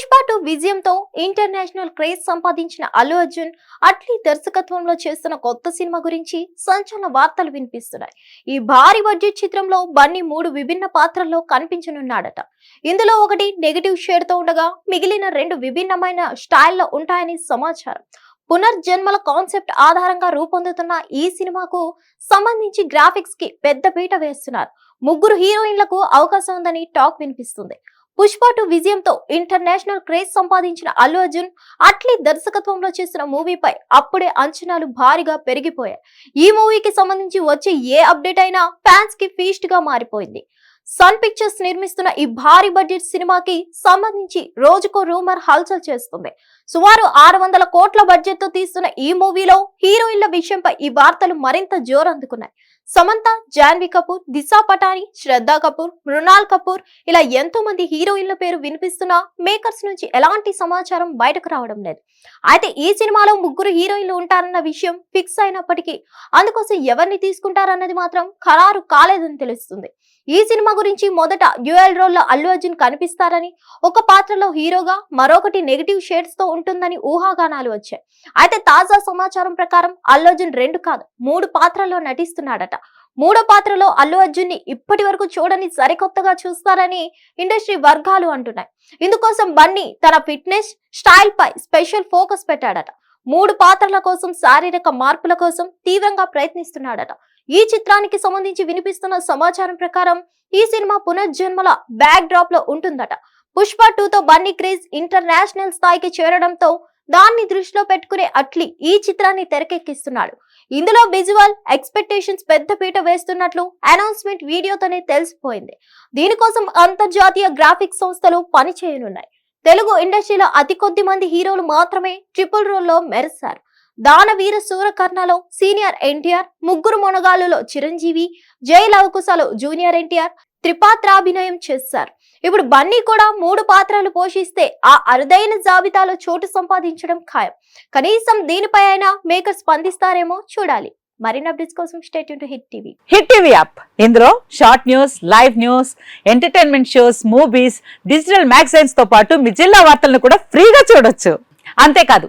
Pushpa two విజయంతో international craze సంపాదించిన అల్లు అర్జున్ అట్లీ దర్శకత్వంలో చేస్తున్న కొత్త సినిమా గురించి సంచలన వార్తలు వినిపిస్తున్నాయి. ఈ భారీ బడ్జెట్ చిత్రంలో బన్నీ మూడు విభిన్న పాత్రల్లో కనిపించనున్నాడట. ఇందులో ఒకటి నెగిటివ్ షేడ్తో ఉండగా మిగిలిన రెండు విభిన్నమైన స్టైల్లో ఉంటాయని సమాచారం. పునర్జన్మల కాన్సెప్ట్ ఆధారంగా రూపొందుతున్న ఈ సినిమాకు సంబంధించి గ్రాఫిక్స్కి పెద్ద పీట వేస్తున్నారు. ముగ్గురు హీరోయిన్లకు అవకాశం ఉందని టాక్ వినిపిస్తుంది. పుష్ప విజయంతో ఇంటర్నేషనల్ క్రేజ్ సంపాదించిన అల్లు అర్జున్ అట్లీ దర్శకత్వంలో చేసిన మూవీపై అప్పుడే అంచనాలు భారీగా పెరిగిపోయాయి. ఈ మూవీకి సంబంధించి వచ్చే ఏ అప్డేట్ అయినా ఫ్యాన్స్కి ఫీస్ట్గా మారిపోయింది. సన్ పిక్చర్స్ నిర్మిస్తున్న ఈ భారీ బడ్జెట్ సినిమాకి సంబంధించి రోజుకో రూమర్ హల్చల్ చేస్తుంది. సుమారు ఆరు వందల కోట్ల బడ్జెట్తో తీస్తున్న ఈ మూవీలో హీరోయిన్ల విషయంపై ఈ వార్తలు మరింత జోరందుకున్నాయి. సమంత జాన్వి కపూర్ దిశా పటాని శ్రద్ధా కపూర్ మృణాల్ కపూర్ ఇలా ఎంతో మంది హీరోయిన్ల పేరు వినిపిస్తున్నా మేకర్స్ నుంచి ఎలాంటి సమాచారం బయటకు రావడం లేదు. అయితే ఈ సినిమాలో ముగ్గురు హీరోయిన్లు ఉంటారన్న విషయం ఫిక్స్ అయినప్పటికీ అందుకోసం ఎవరిని తీసుకుంటారన్నది మాత్రం ఖరారు కాలేదని తెలుస్తుంది. ఈ సినిమా గురించి మొదట డ్యూయల్ రోల్లో అల్లు అర్జున్ కనిపిస్తారని ఒక పాత్రలో హీరోగా మరొకటి నెగిటివ్ షేడ్స్తో ఉంటుందని ఊహాగానాలు వచ్చాయి. అయితే తాజా సమాచారం ప్రకారం అల్లు అర్జున్ రెండు కాదు మూడు పాత్రల్లో నటిస్తున్నాడట. మూడో పాత్రలో అల్లు అర్జున్ని ఇప్పటి వరకు చూడని సరికొత్తగా చూస్తారని ఇండస్ట్రీ వర్గాలు అంటున్నాయి. ఇందుకోసం బన్నీ తన ఫిట్నెస్ స్టైల్ పై స్పెషల్ ఫోకస్ పెట్టాడట. మూడు పాత్రల కోసం శారీరక మార్పుల కోసం తీవ్రంగా ప్రయత్నిస్తున్నాడట. ఈ చిత్రానికి సంబంధించి వినిపిస్తున్న సమాచారం ప్రకారం ఈ సినిమా పునర్జన్మల బ్యాక్ డ్రాప్లో ఉంటుందట. పుష్ప టూ తో బన్నీ క్రేజ్ ఇంటర్నేషనల్ స్థాయికి చేరడంతో దాన్ని దృష్టిలో పెట్టుకునే అట్లీ ఈ చిత్రాన్ని తెరకెక్కిస్తున్నాడు. ఇందులో విజువల్ ఎక్స్పెక్టేషన్స్ పెద్ద పీట వేస్తున్నట్లు అనౌన్స్మెంట్ వీడియోతోనే తెలిసిపోయింది. దీనికోసం అంతర్జాతీయ గ్రాఫిక్స్ సంస్థలు పనిచేయనున్నాయి తెలుగు ఇండస్ట్రీలో అతి కొద్ది మంది హీరోలు మాత్రమే ట్రిపుల్ రోల్లో మెరుస్తారు దానవీర సూరకర్ణలో సీనియర్ ఎన్టీఆర్ ముగ్గురు మొనగాలులో చిరంజీవి జై జూనియర్ ఎన్టీఆర్ త్రిపాత్రాభినయం చేశారు. ఇప్పుడు బన్నీ కూడా మూడు పాత్రలు పోషిస్తే ఆ అరుదైన జాబితాలో చోటు సంపాదించడం ఖాయం. కనీసం దీనిపై అయినా మేకర్ స్పందిస్తారేమో చూడాలి. మరిన్ని అప్డేట్స్ కోసం state to Hit TV. Hit TV app. ఇందులో short news live news entertainment shows movies digital మ్యాగజైన్స్తో పాటు మీ జిల్లా వార్తలను కూడా ఫ్రీగా చూడొచ్చు. అంతేకాదు